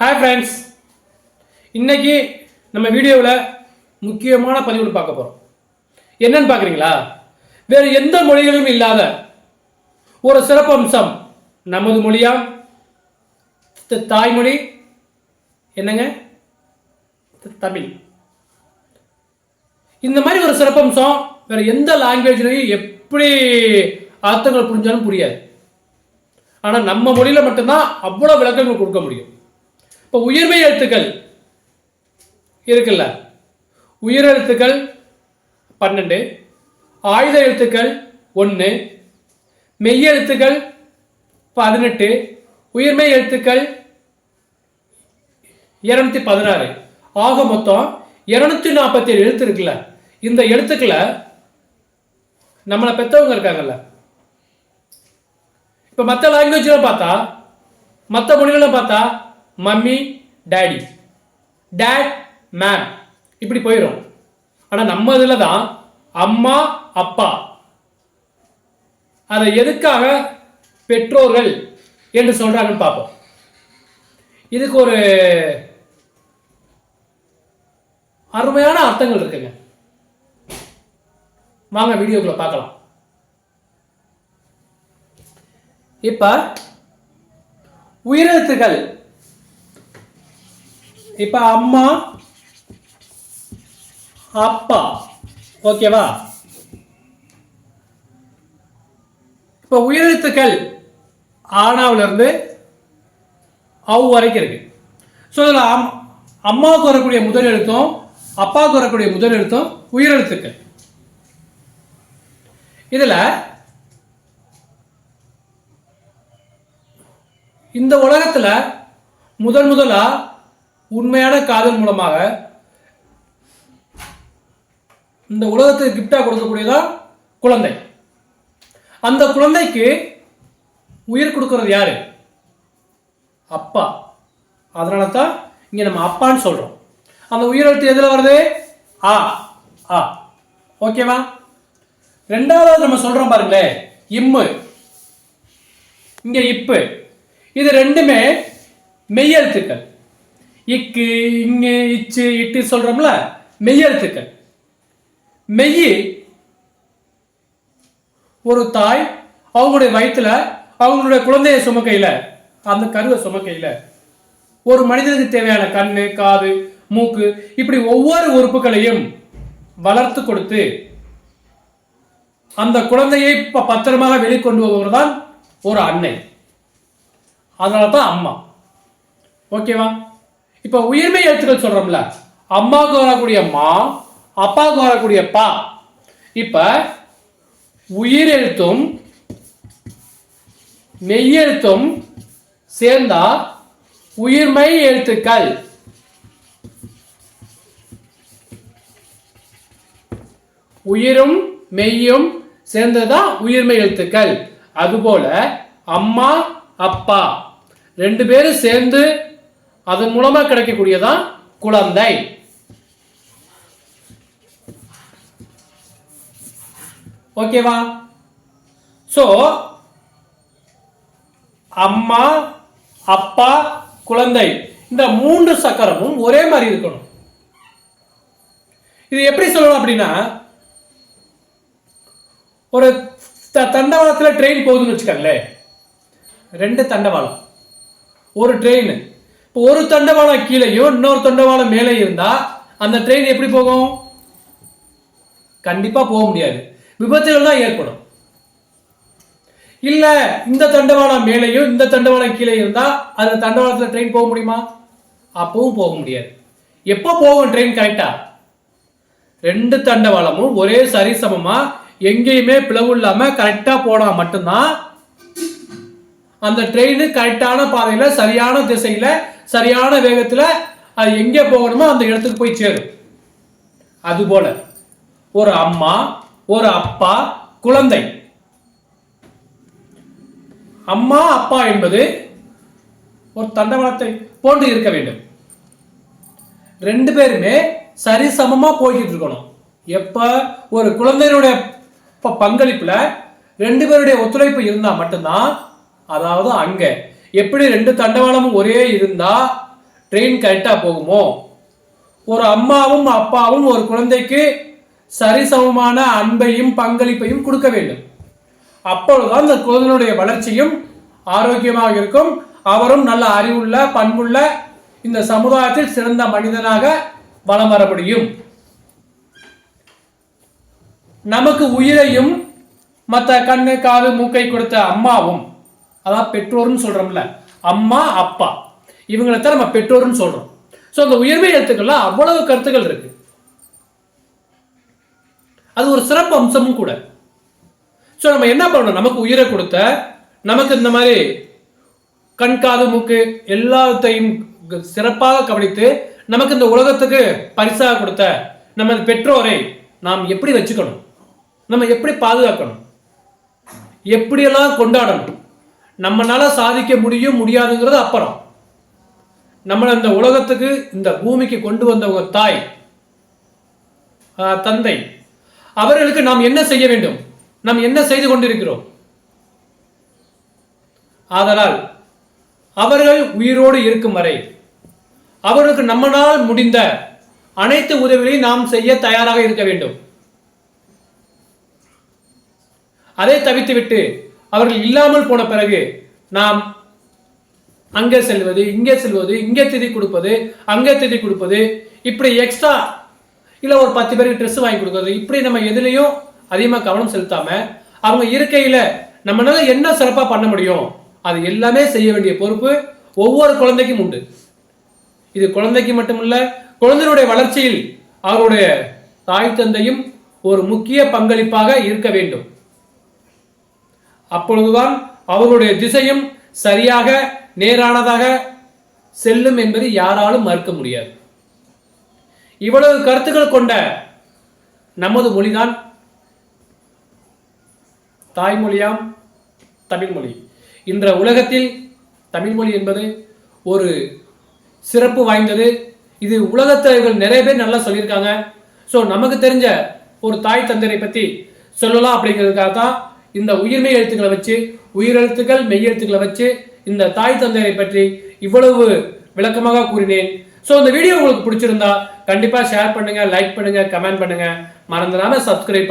Hi friends இன்னைக்கு நம்ம வீடியோவில் முக்கியமான பதிவு பார்க்க போகிறோம் என்னன்னு பார்க்குறீங்களா? வேறு எந்த மொழிகளிலும் இல்லாத ஒரு சிறப்பம்சம் நமது மொழியாம் த- தாய்மொழி. என்னங்க? த- தமிழ். இந்த மாதிரி ஒரு சிறப்பம்சம் வேற எந்த லாங்குவேஜ்லையும் எப்படி அர்த்தங்கள் புரிஞ்சாலும் புரியாது. ஆனால் நம்ம மொழியில் மட்டும்தான் அவ்வளோ விளக்கங்கள் கொடுக்க முடியும். இப்போ உயிர்மெய் எழுத்துக்கள் இருக்குல்ல. உயிர் எழுத்துக்கள் பன்னெண்டு ஆயுத எழுத்துக்கள் ஒன்று மெய்யெழுத்துக்கள் பதினெட்டு உயிர்மெய் எழுத்துக்கள் இருநூத்தி பதினாறு. ஆக மொத்தம் இருநூத்தி நாற்பத்தி ஏழு எழுத்து இருக்குல்ல. இந்த எழுத்துக்களை நம்மளை பெற்றவங்க இருக்காங்கல்ல. இப்போ மற்ற லாங்குவேஜ்லாம் பார்த்தா மற்ற மொழிகள்லாம் பார்த்தா மம்மி டேடி. டேட் மேம் இப்படி போயிடும் ஆனால் நம்ம இதில் தான் அம்மா அப்பா. அதை எதுக்காக பெற்றோர்கள் என்று சொல்கிறாங்கன்னு பார்ப்போம். இதுக்கு ஒரு அருமையான அர்த்தங்கள் இருக்குங்க. வாங்க வீடியோக்குள்ள பார்க்கலாம். இப்போ உயிரெழுத்துக்கள் இப்ப அம்மா அப்பா. ஓகேவா இப்ப உயிரெழுத்துக்கள் ஆனாவுல இருந்து அவ் வரைக்கும் இருக்கு. ஸோ இதில் அம் அம்மாவுக்கு வரக்கூடிய முதல் எழுத்தும் அப்பாவுக்கு வரக்கூடிய முதல் எழுத்தும் உயிரெழுத்துக்கள். இதில் இந்த உலகத்தில் முதல் முதலா உண்மையான காதல் மூலமாக இந்த உலகத்துக்கு கிஃப்டாக கொடுக்கக்கூடியதான் குழந்தை. அந்த குழந்தைக்கு உயிர் கொடுக்கறது யாரு? அப்பா. அதனால தான் இங்கே நம்ம அப்பான்னு சொல்கிறோம் அந்த உயிரெழுத்து எதில் வருது? ஆ ஆ. ஓகேவா? ரெண்டாவது நம்ம சொல்கிறோம் பாருங்களேன் இம்மு. இங்கே இப்பு. இது ரெண்டுமே மெய்யெழுத்துக்கள் இக்கு இங்கு இச்சு இட்டு சொல்கிறோம்ல மெய்யெழுத்துக்கள் மெய்யி ஒரு தாய் அவங்களுடைய வயிற்றுல அவங்களுடைய குழந்தையை சுமக்கையில் அந்த கருவை சுமக்கையில். ஒரு மனிதனுக்கு தேவையான கண்ணு காது மூக்கு இப்படி ஒவ்வொரு உறுப்புகளையும் வளர்த்து கொடுத்து அந்த குழந்தையை பத்திரமாக வெளிக்கொண்டு வருவர் தான் ஒரு அன்னை. அதனால தான் அம்மா. ஓகேவா? இப்போ உயிர்மை எழுத்துக்கள் சொல்கிறோம்ல அம்மாவுக்கு வரக்கூடிய மா அப்பாவுக்கு வரக்கூடிய பா. இப்போ உயிர் எழுத்தும் மெய்யெழுத்தும் சேர்ந்தா உயிர்மை எழுத்துக்கள். உயிரும் மெய்யும் சேர்ந்ததுதான் உயிர்மை எழுத்துக்கள். அதுபோல அம்மா அப்பா ரெண்டு பேரும் சேர்ந்து அதன் மூலமா கிடைக்கக்கூடியதான் குழந்தை. ஓகேவா ஸோ அம்மா அப்பா குழந்தை. இந்த மூன்று சக்கரமும் ஒரே மாதிரி இருக்கணும். இது எப்படி சொல்லணும் அப்படின்னா ஒரு த- தண்டவாளத்தில் ட்ரெயின் போகுதுன்னு வச்சுக்கோங்களேன். ரெண்டு தண்டவாளம். ஒரு ட்ரெயின் ஒரு தண்டவாளம் கீழேயும் இன்னொரு தண்டவாளம் மேலே இருந்தா அந்த ட்ரெயின் எப்படி போகும்? கண்டிப்பா போக முடியாது. விபத்துகள் தான் ஏற்படும். இல்ல இந்த தண்டவாளம் மேலேயும் இந்த தண்டவாளம் கீழே இருந்தா அந்த தண்டவாளத்துல ட்ரெயின் போக முடியுமா? அப்பவும் போக முடியாது. எப்போ போகும் ட்ரெயின் கரெக்டா ரெண்டு தண்டவாளமும் ஒரே சரிசமமா எங்கேயுமே பிளவு இல்லாம கரெக்டா போனா மட்டும்தான் அந்த ட்ரெயின் கரெக்டான பாதையில சரியான திசையில சரியான வேகத்தில் அது எங்கே போகணுமோ அந்த இடத்துக்கு போய் சேரும். அதுபோல ஒரு அம்மா ஒரு அப்பா குழந்தை. அம்மா அப்பா என்பது ஒரு தண்டவாளத்தை போன்று இருக்க வேண்டும். ரெண்டு பேருமே சரிசமமாக போய்கிட்டு இருக்கணும். எப்போ? ஒரு குழந்தையினுடைய பங்களிப்பில் ரெண்டு பேருடைய ஒத்துழைப்பு இருந்தால் மட்டும்தான் அதாவது அங்கே எப்படி ரெண்டு தண்டவாளமும் ஒரே இருந்தா ட்ரெயின் கரெக்டாக போகுமோ? ஒரு அம்மாவும் அப்பாவும் ஒரு குழந்தைக்கு சரிசமமான அன்பையும் பங்களிப்பையும் கொடுக்க வேண்டும். அப்பொழுதுதான் அந்த குழந்தையினுடைய வளர்ச்சியும் ஆரோக்கியமாக இருக்கும். அவரும் நல்ல அறிவுள்ள பண்புள்ள இந்த சமுதாயத்தில் சிறந்த மனிதனாக வலம் வர முடியும். நமக்கு உயிரையும் மற்ற கண்ணு காது மூக்கை கொடுத்த அம்மாவும் அதான் பெற்றோர்னு சொல்கிறோம்ல அம்மா அப்பா. இவங்களை தான் நம்ம பெற்றோர்னு சொல்கிறோம் ஸோ அந்த உயர்வை எழுத்துக்கள்ல அவ்வளவு கருத்துக்கள் இருக்கு. அது ஒரு சிறப்பு அம்சமும் கூட. ஸோ நம்ம என்ன பண்ணணும்? நமக்கு உயிரை கொடுத்த நமக்கு இந்த மாதிரி கண் காது மூக்கு எல்லாத்தையும் சிறப்பாக கவனித்து நமக்கு இந்த உலகத்துக்கு பரிசாக கொடுத்த நம்ம பெற்றோரை நாம் எப்படி வச்சுக்கணும்? நம்ம எப்படி பாதுகாக்கணும்? எப்படியெல்லாம் கொண்டாடணும்? நம்மளால சாதிக்க முடியும் முடியாதுங்கிறது அப்புறம். நம்மளை இந்த உலகத்துக்கு இந்த பூமிக்கு கொண்டு வந்தவங்க தாய் தந்தை அவர்களுக்கு நாம் என்ன செய்ய வேண்டும்? நாம் என்ன செய்து கொண்டிருக்கிறோம்? ஆதலால் அவர்கள் உயிரோடு இருக்கும் வரை அவர்களுக்கு நம்மளால் முடிந்த அனைத்து உதவிகளையும் நாம் செய்ய தயாராக இருக்க வேண்டும். அதை தவிர்த்துவிட்டு அவர்கள் இல்லாமல் போன பிறகு நாம் அங்கே செல்வது இங்கே செல்வது இங்கே திதி கொடுப்பது அங்கே திதி கொடுப்பது இப்படி எக்ஸ்ட்ரா இல்லை ஒரு பத்து பேருக்கு ட்ரெஸ் வாங்கி கொடுக்கறது இப்படி நம்ம எதுலேயும் அதிகமாக கவனம் செலுத்தாம அவங்க இருக்கையில் நம்மளால என்ன சிறப்பாக பண்ண முடியும்? அது எல்லாமே செய்ய வேண்டிய பொறுப்பு ஒவ்வொரு குழந்தைக்கும் உண்டு. இது குழந்தைக்கு மட்டுமல்ல குழந்தையுடைய வளர்ச்சியில் அவருடைய தாய் தந்தையும் ஒரு முக்கிய பங்களிப்பாக இருக்க வேண்டும். அப்பொழுதுதான் அவர்களுடைய திசையும் சரியாக நேரானதாக செல்லும் என்பதை யாராலும் மறுக்க முடியாது. இவ்வளவு கருத்துக்கள் கொண்ட நமது மொழிதான் தாய்மொழியாம் தமிழ்மொழி. இன்ற உலகத்தில் தமிழ்மொழி என்பது ஒரு சிறப்பு வாய்ந்தது. இது உலகத்தலைவர்கள் நிறைய பேர் நல்லா சொல்லியிருக்காங்க. ஸோ நமக்கு தெரிஞ்ச ஒரு தாய் தந்தரை பற்றி சொல்லலாம் அப்படிங்கிறதுக்காக தான் இந்த உயிர்மெய் எழுத்துக்களை வச்சு உயிரெழுத்துக்கள் மெய்யெழுத்துக்களை வச்சு இந்த தாய் தந்தையரை பற்றி இவ்வளவு விளக்கமாக கூறினேன். ஸோ இந்த வீடியோ உங்களுக்கு பிடிச்சிருந்தா கண்டிப்பாக ஷேர் பண்ணுங்க லைக் பண்ணுங்க கமெண்ட் பண்ணுங்க. மறந்துடாமல் சப்ஸ்கிரைப்